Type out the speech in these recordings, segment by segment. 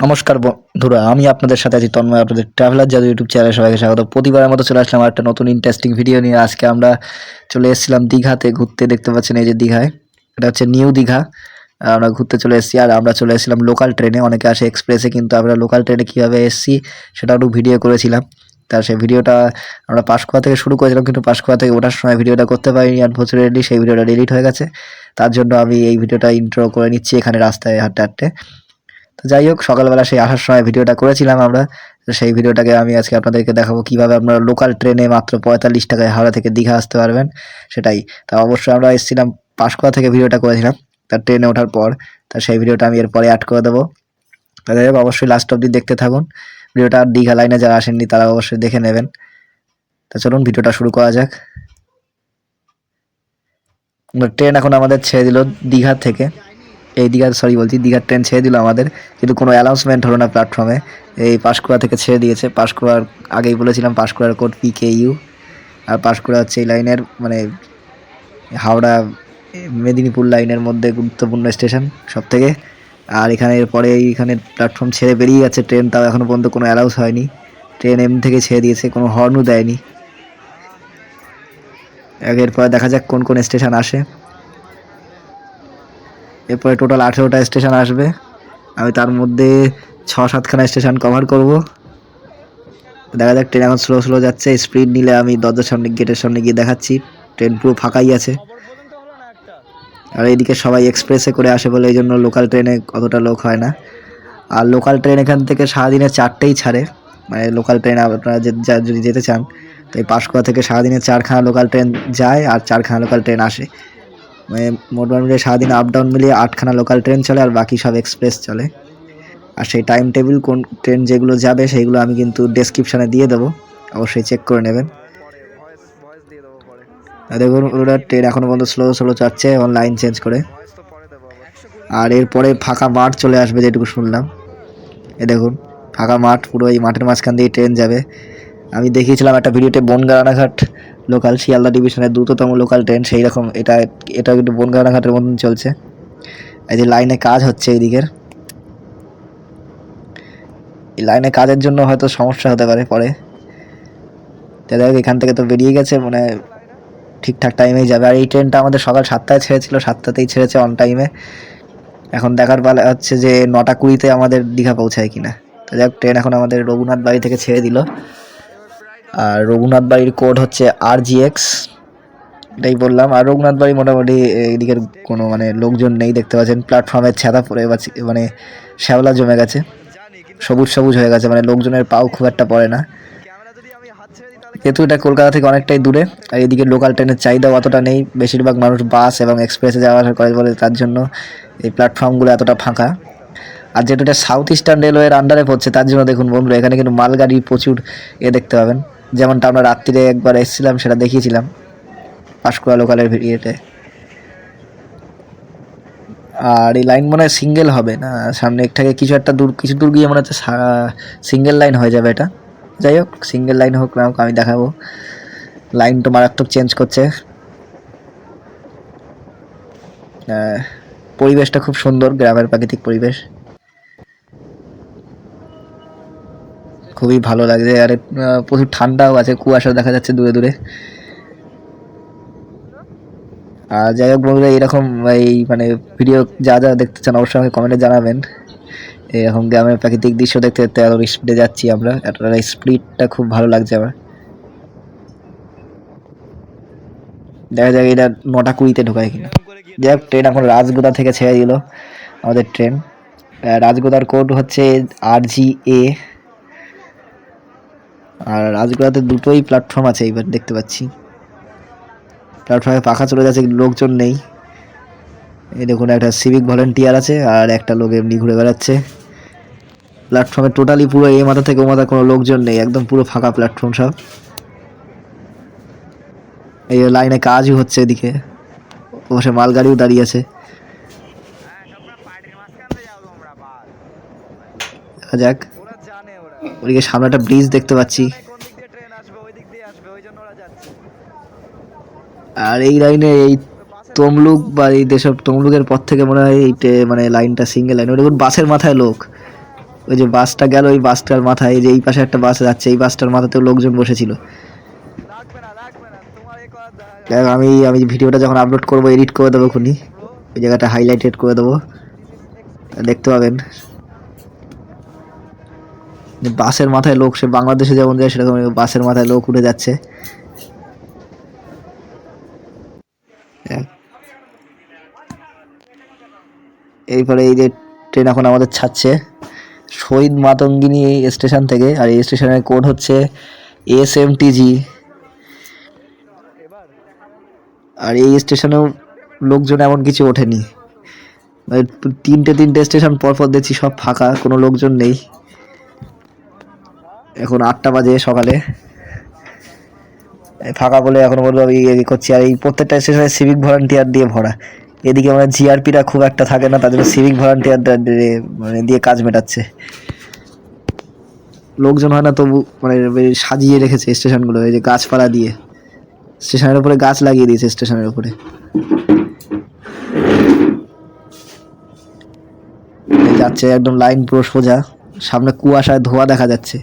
নমস্কার বন্ধুরা, আমি আপনাদের সাথে আছি তন্ময়, আপনাদের ট্রাভেলার জাদু ইউটিউব চ্যানেলে সবাইকে স্বাগত। প্রতিবারের মতো চলে আসলাম একটা নতুন ইন্টারেস্টিং ভিডিও নিয়ে। আজকে আমরা চলে এসেছিলাম দীঘাতে, ঘুরতে দেখতে পাচ্ছেন এই যে দীঘায়। এটা হচ্ছে নিউ দীঘা। আমরা ঘুরতে চলে এসেছি আর আমরা চলে এসেছিলাম লোকাল ট্রেনে অনেকে আসে এক্সপ্রেসে কিন্তু আমরা লোকাল ট্রেনে কীভাবে এসেছি সেটা একটু ভিডিও করেছিলাম। তার সেই ভিডিওটা আমরা পাঁশকুড়া থেকে শুরু করেছিলাম, কিন্তু পাঁশকুড়া থেকে ওঠার সময় ভিডিওটা করতে পারিনি। আনফর্চুনেটলি সেই ভিডিওটা ডিলিট হয়ে গেছে। তার জন্য আমি এই ভিডিওটা ইন্ট্রো করে নিচ্ছি এখানে রাস্তায় হাঁটতে হাঁটতে। তো যাই হোক, সকালবেলা সেই আসার সময় ভিডিওটা করেছিলাম আমরা। তো সেই ভিডিওটাকে আমি আজকে আপনাদেরকে দেখাবো কীভাবে আপনারা লোকাল ট্রেনে মাত্র পঁয়তাল্লিশ টাকায় হাওড়া থেকে দীঘা আসতে পারবেন, সেটাই। তা অবশ্যই আমরা এসেছিলাম পাঁশকুড়া থেকে ভিডিওটা করেছিলাম তার ট্রেনে ওঠার পর। তা সেই ভিডিওটা আমি এরপরে অ্যাড করে দেবো। তা যাই হোক, অবশ্যই লাস্ট অব্দি দেখতে থাকুন। ভিডিওটা আর দীঘা লাইনে যারা আসেননি, তারা অবশ্যই দেখে নেবেন। তা চলুন, ভিডিওটা শুরু করা যাক। ট্রেন এখন আমাদের ছেড়ে দিল দীঘা থেকে। এই দীঘার সরি বলছি, দীঘার ট্রেন ছেড়ে দিল আমাদের। কিন্তু কোনো অ্যানাউন্সমেন্ট হলো না প্ল্যাটফর্মে এই পাঁশকুড়া থেকে ছেড়ে দিয়েছে। পাঁশকুড়ার আগেই বলেছিলাম, পাঁশকুড়ার code P K U R Panskura হচ্ছে এই লাইনের মানে হাওড়া, মেদিনীপুর লাইনের মধ্যে গুরুত্বপূর্ণ স্টেশন সব থেকে আর এখানে এরপরে এইখানে প্ল্যাটফর্ম ছেড়ে বেরিয়ে গেছে ট্রেন তাও এখনও পর্যন্ত কোনো অ্যালাউস হয়নি। ট্রেন এম থেকে ছেড়ে দিয়েছে, কোনো হর্নও দেয়নি। এরপরে দেখা যাক কোন কোন স্টেশন আসে। এরপরে টোটাল আঠেরোটা স্টেশন আসবে। আমি তার মধ্যে ছ সাতখানা স্টেশন কভার করব। দেখা যাক ট্রেন এখন স্লো স্লো যাচ্ছে। স্পিড নিলে আমি দরজার সামনে গেটের সামনে গিয়ে দেখাচ্ছি। ট্রেন পুরো ফাঁকাই আছে। আর এইদিকে সবাই এক্সপ্রেসে করে আসে বলে এই জন্য লোকাল ট্রেনে অতটা লোক হয় না। আর লোকাল ট্রেন এখান থেকে সারাদিনে চারটেই ছাড়ে। মানে লোকাল ট্রেন আপনারা যদি যেতে চান, তো এই পাঁশকুড়া থেকে সারাদিনে চারখানা লোকাল ট্রেন যায় আর চারখানা লোকাল ট্রেন আসে। মানে মোটামুটি সারাদিন আপ ডাউন মিলিয়ে আটখানা লোকাল ট্রেন চলে আর বাকি সব এক্সপ্রেস চলে। আর সেই টাইম টেবিল কোন ট্রেন যেগুলো যাবে সেইগুলো আমি কিন্তু ডেসক্রিপশানে দিয়ে দেবো। অবশ্যই চেক করে নেবেন। দেখুন ওরা ট্রেন এখনও পর্যন্ত স্লো স্লো যাচ্ছে এবং লাইন চেঞ্জ করে। আর এরপরে ফাঁকা মাঠ চলে আসবে যেটুকু শুনলাম। এ দেখুন, ফাঁকা মাঠ, পুরো এই মাঠের মাঝখান দিয়ে ট্রেন যাবে। আমি দেখিয়েছিলাম একটা ভিডিওতে বনগারানাঘাট লোকাল শিয়ালদা ডিভিশনের দ্রুততম লোকাল ট্রেন সেই রকম। এটা এটা কিন্তু বনগারানাঘাটের মতন চলছে। এই যে লাইনে কাজ হচ্ছে এইদিকের। এই লাইনে কাজের জন্য হয়তো সমস্যা হতে পারে পরে। হোক, এখান থেকে তো বেরিয়ে গেছে মানে ঠিকঠাক টাইমেই যাবে। আর এই ট্রেনটা আমাদের সকাল সাতটায় ছেড়েছিল, সাতটাতেই ছেড়েছে অন টাইমে এখন দেখার পালা হচ্ছে যে নটা কুড়িতে আমাদের দীঘা পৌঁছায় কিনা। তো যাই হোক, ট্রেন এখন আমাদের রঘুনাথ বাড়ি থেকে ছেড়ে দিল। আর রঘুনাথ বাড়ির কোড হচ্ছে আর জি এক্স এটাই বললাম। আর রঘুনাথ বাড়ি মোটামুটি এদিকের কোনো মানে লোকজন নেই, দেখতে পাচ্ছেন। প্ল্যাটফর্মের ছাতা পড়ে মানে শ্যাওলা জমে গেছে। সবুজ সবুজ হয়ে গেছে মানে লোকজনের পাও খুব একটা পড়ে না। যেহেতু এটা কলকাতা থেকে অনেকটাই দূরে। আর এদিকে লোকাল ট্রেনের চাহিদাও অতটা নেই। বেশিরভাগ মানুষ বাস এবং এক্সপ্রেসে যাওয়া আসা করে বলে তার জন্য এই প্ল্যাটফর্মগুলো এতটা ফাঁকা। আর যেটা এটা সাউথ ইস্টার্ন রেলওয়ের আন্ডারে পড়ছে, তার জন্য দেখুন বন্ধুরা, এখানে কিন্তু মালগাড়ি প্রচুর এ দেখতে পাবেন। যেমনটা আমরা রাত্রিরে একবার এসেছিলাম, সেটা দেখিয়েছিলাম পাঁশকুড়া লোকালের ভিডিওতে আর এই লাইন মনে হয় সিঙ্গেল হবে না, সামনে থেকে কিছু একটা দূর, কিছু দূর গিয়ে মনে হচ্ছে সিঙ্গেল লাইন হয়ে যাবে এটা। যাই হোক সিঙ্গেল লাইন হোক না হোক, আমি দেখাবো। লাইন তো মারাত্মক চেঞ্জ করছে। পরিবেশটা খুব সুন্দর, গ্রামের প্রাকৃতিক পরিবেশ। খুবই ভালো লাগছে। আর প্রচুর ঠান্ডাও আছে কুয়াশা দেখা যাচ্ছে দূরে দূরে। আর যাই হোক বন্ধুরা, এরকম এই মানে ভিডিও যা যা দেখতে চান অবশ্যই আমাকে কমেন্টে জানাবেন। এরকম গ্রামের প্রাকৃতিক দৃশ্য দেখতে দেখতে আরও স্পিডে যাচ্ছি আমরা। একটা স্পিডটা খুব ভালো লাগছে আমার। দেখা যাক এটা নটা কুড়িতে ঢোকায় কিনা। যাই হোক ট্রেন এখন রাজগোদা থেকে ছেড়ে দিল, আমাদের ট্রেন রাজগোদার কোড হচ্ছে আর জি এ আর রাজগোদাতে দুটোই প্ল্যাটফর্ম আছে এইবার দেখতে পাচ্ছি। প্ল্যাটফর্মে পাখা চলে যাচ্ছে লোকজন নেই। এই দেখুন একটা সিভিক ভলেন্টিয়ার আছে আর একটা লোক এমনি ঘুরে বেড়াচ্ছে। প্ল্যাটফর্মে টোটালি পুরো এ মাথা থেকে ও মাথা কোনো লোকজন নেই একদম পুরো ফাঁকা প্ল্যাটফর্ম সব। এই লাইনে কাজই হচ্ছে এদিকে। ওপাশে মালগাড়িও দাঁড়িয়ে আছে। দেখা যাক। ওদিকে সামনে একটা ব্রিজ দেখতে পাচ্ছি। আর এই লাইনে এই তমলুক বা এই দেশব তমলুকের পর থেকে মনে হয় এই মানে লাইনটা সিঙ্গেল লাইন ওটা বাসের মাথায় লোক। ওই যে বাসটা গেল ওই বাসটার মাথায় যে এই পাশে একটা বাস যাচ্ছে এই বাসটার মাথাতেও লোকজন বসেছিল। আমি আমি ভিডিওটা যখন আপলোড করব এডিট করে দেবো খুনি ওই জায়গাটা হাইলাইটেড করে দেবো। দেখতে পাবেন। যে বাসের মাথায় লোক, সে বাংলাদেশে যেমন যায়, সেরকম বাসের মাথায় লোক উঠে যাচ্ছে। এরপরে এই যে ট্রেন এখন আমাদের ছাড়ছে। শহীদ মাতঙ্গিনী এই স্টেশন থেকে, আর এই স্টেশনের কোড হচ্ছে এস এম টিজি আর এই স্টেশনেও লোকজন এমন কিছু ওঠেনি। মানে তিনটে তিনটে স্টেশন পরপর দেখছি সব ফাঁকা, কোনো লোকজন নেই। এখন আটটা বাজে সকালে। ফাঁকা বলে এখন বলব করছি। আর এই প্রত্যেকটা স্টেশনে সিভিক ভলান্টিয়ার দিয়ে ভরা। এদিকে মানে জিআরপিরা খুব একটা থাকে না, তাদের সিভিক ভলান্টিয়ার মানে দিয়ে কাজ মেটাচ্ছে। লোকজন হয় না তবু মানে সাজিয়ে রেখেছে স্টেশনগুলো, এই যে গাছপালা দিয়ে। স্টেশনের উপরে গাছ লাগিয়ে দিয়েছে স্টেশনের উপরে। যাচ্ছে একদম লাইন পুরো সোজা। সামনে কুয়াশায় ধোয়া দেখা যাচ্ছে।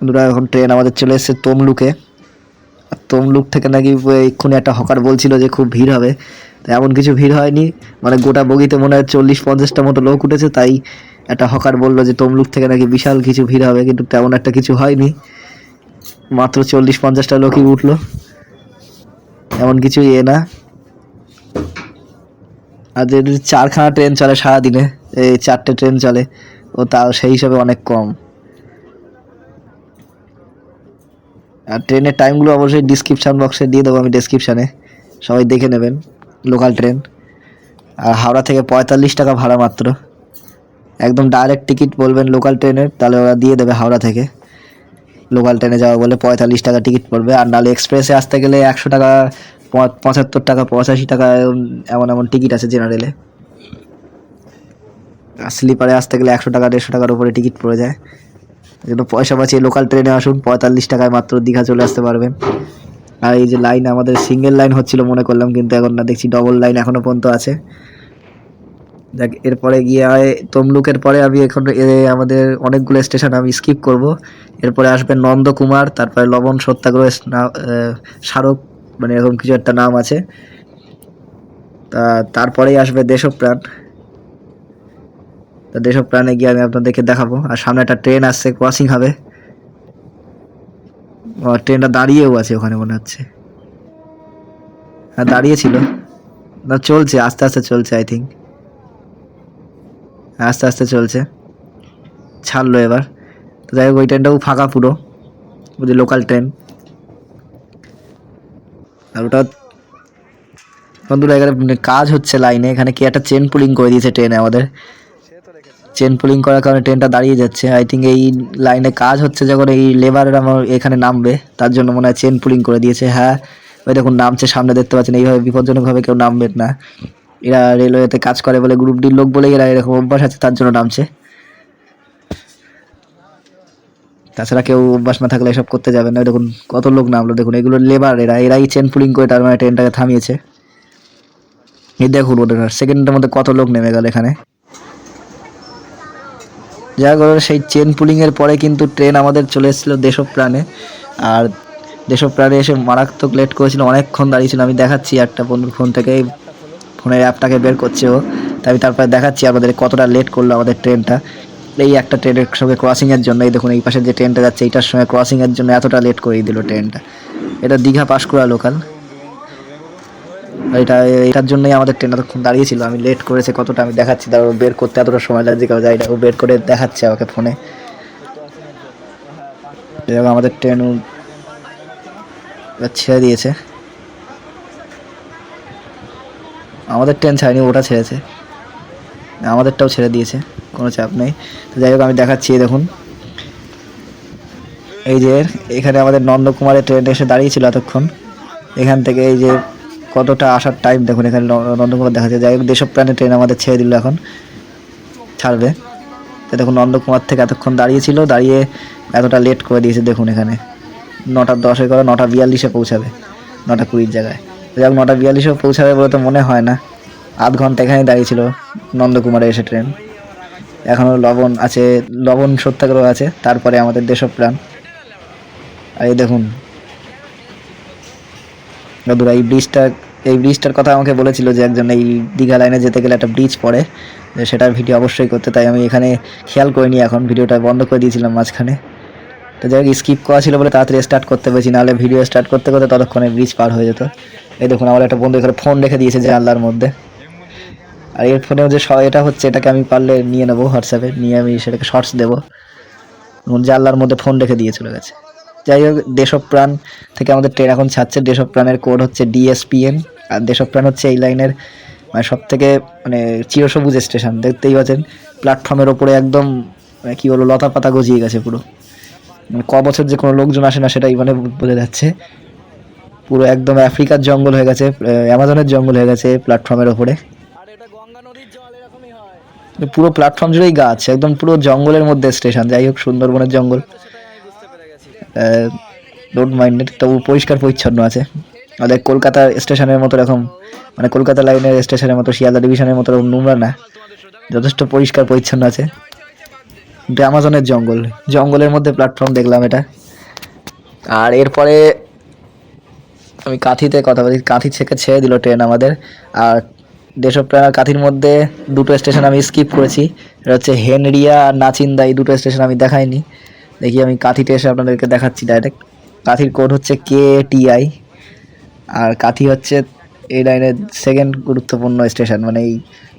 বন্ধুরা, এখন ট্রেন আমাদের চলে এসেছে তমলুকে। তমলুক থেকে নাকি এক্ষুনি একটা হকার বলছিল যে খুব ভিড় হবে। তো এমন কিছু ভিড় হয়নি। মানে গোটা বগিতে মনে হয় চল্লিশ পঞ্চাশটা মতো লোক উঠেছে, তাই একটা হকার বলল যে তমলুক থেকে নাকি বিশাল কিছু ভিড় হবে, কিন্তু তেমন একটা কিছু হয়নি। মাত্র চল্লিশ পঞ্চাশটা লোকই উঠল। এমন কিছু ইয়ে না। আর যে চারখানা ট্রেন চলে সারাদিনে, এই চারটে ট্রেন চলে। ও তাও সেই হিসাবে অনেক কম। আর ট্রেনের টাইমগুলো অবশ্যই ডিসক্রিপশান বক্সে দিয়ে দেবো আমি ডেসক্রিপশানে সবাই দেখে নেবেন লোকাল ট্রেন আর হাওড়া থেকে পঁয়তাল্লিশ টাকা ভাড়া মাত্র। একদম ডাইরেক্ট টিকিট বলবেন লোকাল ট্রেনের তাহলে ওরা দিয়ে দেবে হাওড়া থেকে। লোকাল ট্রেনে যাওয়া বলে পঁয়তাল্লিশ টাকা টিকিট পড়বে। আর নাহলে এক্সপ্রেসে আসতে গেলে একশো টাকা পঁচাত্তর টাকা, পঁচাশি টাকা এমন এমন টিকিট আছে জেনারেলে স্লিপারে আসতে গেলে একশো টাকা, দেড়শো টাকার উপরে টিকিট পড়ে যায়। জন্য পয়সা বাঁচিয়ে লোকাল ট্রেনে আসুন, পঁয়তাল্লিশ টাকায় মাত্র দীঘা চলে আসতে পারবেন। আর এই যে লাইন আমাদের সিঙ্গেল লাইন হচ্ছিল মনে করলাম, কিন্তু এখন না, দেখছি ডবল লাইন এখনও পর্যন্ত আছে। দেখ, এরপরে গিয়ে তমলুকের পরে আমি এখন এ, আমাদের অনেকগুলো স্টেশন আমি স্কিপ করব। এরপরে আসবে নন্দকুমার, তারপরে লবণ সত্যাগ্রহ স্মারক মানে এরকম কিছু একটা নাম আছে। তা, তারপরেই আসবে দেশপ্রাণ। তা দেশপ্রাণে গিয়ে আমি আপনাদেরকে দেখাবো। আর সামনে একটা ট্রেন আসছে ক্রসিং হবে। ট্রেনটা দাঁড়িয়েও আছে ওখানে মনে হচ্ছে। হ্যাঁ দাঁড়িয়েছিল। না, চলছে, আস্তে আস্তে চলছে আই থিঙ্ক আস্তে আস্তে চলছে। ছাড়লো এবার। তো যাই হোক, ওই ট্রেনটাও ফাঁকা পুরো। ওই যে লোকাল ট্রেন আর ওটা বন্ধুরা, এখানে কাজ হচ্ছে লাইনে এখানে কি একটা চেন পুলিং করে দিয়েছে ট্রেনে আমাদের। চেন পুলিং করার কারণে ট্রেনটা দাঁড়িয়ে যাচ্ছে। আই থিঙ্ক এই লাইনে কাজ হচ্ছে যখন এই লেবাররা আমার এখানে নামবে, তার জন্য মনে হয় চেন পুলিং করে দিয়েছে। হ্যাঁ ওই দেখুন নামছে, সামনে দেখতে পাচ্ছেন, এইভাবে বিপজ্জনকভাবে কেউ নামবেন না। এরা রেলওয়েতে কাজ করে বলে গ্রুপ ডির লোক বলে এরা এরকম অভ্যাস আছে, তার জন্য নামছে। তাছাড়া কেউ অভ্যাস না থাকলে এসব করতে যাবে না। দেখুন কত লোক নামলো, দেখুন এগুলো লেবার এরা, এরাই চেন পুলিং করে তার মানে ট্রেনটাকে থামিয়েছে। এই দেখুন ওদের সেকেন্ডের মধ্যে কত লোক নেমে গেল এখানে। যা করে সেই চেন পুলিংয়ের পরে কিন্তু ট্রেন আমাদের চলে এসেছিল দেশপ্রাণে। আর দেশপ্রাণে এসে মারাত্মক লেট করেছিল, অনেকক্ষণ দাঁড়িয়েছিল। আমি দেখাচ্ছি একটা বন্ধুর ফোন থেকে ফোনের অ্যাপটাকে বের করছে ও। তাই আমি তারপরে দেখাচ্ছি আমাদের কতটা লেট করল আমাদের ট্রেনটা এই একটা ট্রেনের সঙ্গে ক্রসিংয়ের জন্য, এই দেখুন এই পাশে যে ট্রেনটা যাচ্ছে, এইটার সঙ্গে ক্রসিংয়ের জন্য এতটা লেট করে দিল ট্রেনটা এটা দীঘা পাঁশকুড়া লোকাল এটা, এটার জন্যই আমাদের ট্রেন এতক্ষণ দাঁড়িয়েছিল। আমি লেট করেছে, কতটা আমি দেখাচ্ছি তার বের করতে এতটা সময় লাগছে কারণ যাই ও বের করে দেখাচ্ছে আমাকে ফোনে আমাদের ট্রেন ছেড়ে দিয়েছে। আমাদের ট্রেন ছাড়েনি, ওটা ছেড়েছে। আমাদেরটাও ছেড়ে দিয়েছে, কোনো চাপ নেই। তো যাই হোক, আমি দেখাচ্ছি দেখুন। এই যে, এখানে আমাদের নন্দকুমারের ট্রেন এসে দাঁড়িয়েছিল এতক্ষণ। এখান থেকে এই যে কতটা আসার টাইম দেখুন, এখানে নন্দকুমার দেখা যায়। যাই হোক ট্রেন আমাদের ছেড়ে দিল এখন। ছাড়বে। তো দেখুন, নন্দকুমার থেকে এতক্ষণ দাঁড়িয়েছিল, দাঁড়িয়ে এতটা লেট করে দিয়েছে, দেখুন এখানে। নটা দশে করে নটা বিয়াল্লিশে পৌঁছাবে, নটা কুড়ির জায়গায়। যাই হোক, নটা বিয়াল্লিশে পৌঁছাবে বলে তো মনে হয় না। আধ ঘণ্টা এখানে দাঁড়িয়েছিল নন্দকুমারে এসে ট্রেন এখনও লবণ আছে, লবণ সত্যাগ্রহ আছে, তারপরে আমাদের দেশপ্রাণ আর এই দেখুন দাদুরা এই ব্রিজটা, এই ব্রিজটার কথা আমাকে বলেছিল যে একজন এই দীঘা লাইনে যেতে গেলে একটা ব্রিজ পড়ে সেটার ভিডিও অবশ্যই করতে, তাই আমি এখানে খেয়াল করিনি এখন ভিডিওটা বন্ধ করে দিয়েছিলাম মাঝখানে। তো যাই হোক স্কিপ করা ছিল বলে তাড়াতাড়ি স্টার্ট করতে পেরেছি, নাহলে ভিডিও স্টার্ট করতে করতে ততক্ষণে ব্রিজ পার হয়ে যেত। এই দেখুন, আমার একটা বন্ধু এখানে ফোন রেখে দিয়েছে জানলার মধ্যে। আর এর ফোনেও যে এটা হচ্ছে, এটাকে আমি পারলে নিয়ে নেব হোয়াটসঅ্যাপে নিয়ে আমি সেটাকে শর্টস দেবো। জানলার মধ্যে ফোন রেখে দিয়ে চলে গেছে। যাই হোক দেশপ্রাণ থেকে আমাদের ট্রেন এখন ছাড়ছে। দেশপ্রাণের কোড হচ্ছে ডিএসপিএন আর দেশপ্রাণ হচ্ছে এই লাইনের মানে সব থেকে মানে চিরসবুজ স্টেশন দেখতেই পাচ্ছেন। প্ল্যাটফর্মের ওপরে একদম মানে কী বলব লতা পাতা গজিয়ে গেছে পুরো। মানে ক বছর যে কোনো লোকজন আসে না সেটাই মানে বোঝা যাচ্ছে। পুরো একদম আফ্রিকার জঙ্গল হয়ে গেছে অ্যামাজনের জঙ্গল হয়ে গেছে প্ল্যাটফর্মের ওপরে। পুরো প্ল্যাটফর্ম জুড়েই গাছ একদম পুরো জঙ্গলের মধ্যে স্টেশন যাই হোক সুন্দরবনের জঙ্গল তো সেটাই আমি বুঝতে পেরে গেছি ডোন্ট মাইন্ডেড তবু পরিষ্কার পরিচ্ছন্ন আছে। আমাদের কলকাতা স্টেশনের মতো এরকম মানে কলকাতা লাইনের স্টেশনের মতো, শিয়ালদা ডিভিশনের মতো এরকম নোংরা না। যথেষ্ট পরিষ্কার পরিচ্ছন্ন আছে। অ্যামাজনের জঙ্গল, জঙ্গলের মধ্যে প্ল্যাটফর্ম দেখলাম এটা। আর এরপরে আমি কাঁথিতে কথা বলি, কাঁথি থেকে ছেড়ে দিল ট্রেন আমাদের। আর দেশপ্রাণ কাঁথির মধ্যে দুটো স্টেশন আমি স্কিপ করেছি, এটা হচ্ছে হেনরিয়া আর নাচিন্দা এই দুটো স্টেশন আমি দেখাইনি। দেখি আমি কাঁথিতে এসে আপনাদেরকে দেখাচ্ছি ডাইরেক্ট কাঁথির কোড হচ্ছে কে টিআই আর কাঁথি হচ্ছে এই লাইনের সেকেন্ড গুরুত্বপূর্ণ স্টেশন মানে এই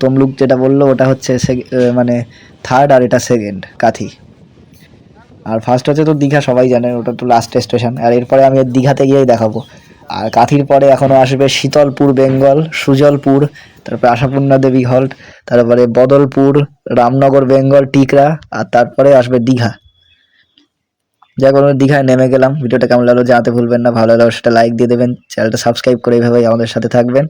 তমলুক যেটা বলল, ওটা হচ্ছে মানে থার্ড আর এটা সেকেন্ড কাঁথি আর ফার্স্ট হচ্ছে তো দীঘা, সবাই জানে, ওটা তো লাস্ট স্টেশন আর এরপরে আমি দীঘাতে গিয়েই দেখাবো। আর কাঁথির পরে এখনও আসবে শীতলপুর, বেঙ্গল, সুজলপুর, তারপরে আশাপূর্ণা দেবী হল্ট তারপরে বদলপুর, রামনগর, বেঙ্গল, টিকরা, আর তারপরে আসবে দীঘা। যাই কোনো দীঘায় নেমে গেলাম। ভিডিওটা কেমন লাগল জানাতে ভুলবেন না। ভালো লাগল সেটা লাইক দিয়ে দেবেন। চ্যানেলটা সাবস্ক্রাইব করে এইভাবেই আমাদের সাথে থাকবেন।